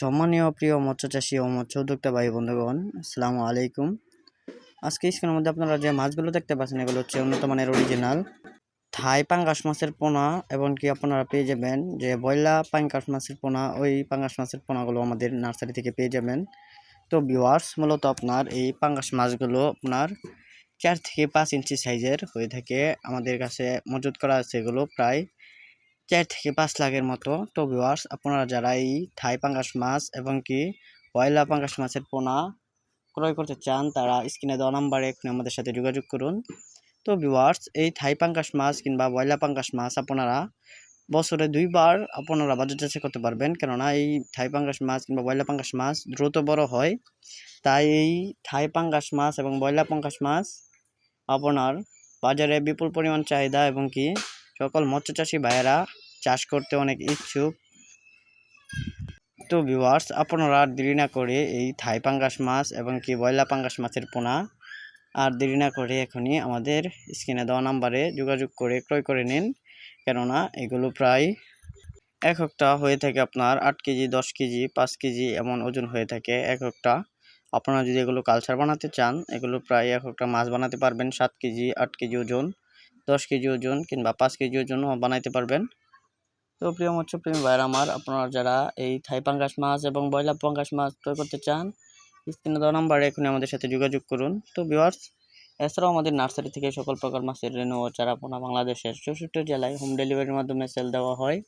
সম্মানীয় প্রিয় মৎস্য চাষী ও মৎস্য উদ্যোক্তা ভাই বন্ধুগণ, আসসালামু আলাইকুম। আজকে স্ক্রিনের মধ্যে আপনারা যে মাছগুলো দেখতে পাচ্ছেন, এগুলো হচ্ছে উন্নত মানের অরিজিনাল থাই পাঙ্গাস মাছের পোনা এবং কি আপনারা পেয়ে যাবেন যে বয়লা পাঙ্গাস মাছের পোনা, ওই পাঙ্গাস মাছের পোনাগুলো আমাদের নার্সারি থেকে পেয়ে যাবেন। তো ভিওয়ার্স মূলত আপনার এই পাঙ্গাস মাছগুলো আপনার চার থেকে পাঁচ ইঞ্চি সাইজের হয়ে থাকে। আমাদের কাছে মজুত করা আছে এগুলো প্রায় চার থেকে পাঁচ লাখের মতো। তো ভিওয়ার্স আপনারা যারা এই থাই পাঙ্গাস মাছ এবং কি পয়লা পাঙ্গাস মাছের পোনা ক্রয় করতে চান, তারা স্ক্রিনে দেওয়া নাম্বারে এখানে আমাদের সাথে যোগাযোগ করুন। তো ভিওয়ার্স এই থাই পাঙ্গাস মাছ কিংবা বয়লা পাঙ্গাস মাছ আপনারা বছরে দুইবার আপনারা বাজার যাচাই করতে পারবেন। কেননা এই থাই পাঙ্গাস মাছ কিংবা বয়লা পাঙ্গাস মাছ দ্রুত বড় হয়। তাই এই থাই পাঙ্গাস মাছ এবং বয়লা পাঙ্গাস মাছ আপনার বাজারে বিপুল পরিমাণ চাহিদা এবং কি সকল মৎস্য চাষী ভাইয়েরা চাষ করতে অনেক ইচ্ছুক। তো ভিউয়ার্স আপনারা দেরি না করে এই থাই পাঙ্গাস মাছ এবং কি বয়লা পাঙ্গাস মাছের পোনা আর দেরি না করে এখনই আমাদের স্ক্রিনে দেওয়া নাম্বারে যোগাযোগ করে ক্রয় করে নিন। কেননা এগুলো প্রায় এক একটা হয়ে থাকে আপনার আট কেজি, দশ কেজি, পাঁচ কেজি এমন ওজন হয়ে থাকে এক একটা। আপনারা যদি এগুলো কালচার বানাতে চান, এগুলো প্রায় এক একটা মাছ বানাতে পারবেন। সাত কেজি, আট কেজি ওজন, দশ কেজি ওজন কিংবা পাঁচ কেজি ওজনও বানাইতে পারবেন। তো প্রিয় মৎস্যপ্রেমী ভাইয়ের আমার, আপনারা যারা এই থাই পাঙ্গাস মাছ এবং বয়লা পাঙ্গাস মাছ ক্রয় করতে চান, স্ক্রিনে দেওয়া নাম্বারে এখনই আমাদের সাথে যোগাযোগ করুন। তো ভিওয়ার্স এছাড়াও আমাদের নার্সারি থেকে সকল প্রকার মাছের রেণু ও চারাপোনা বাংলাদেশের চৌষট্টি জেলায় হোম ডেলিভারির মাধ্যমে সেল দেওয়া হয়।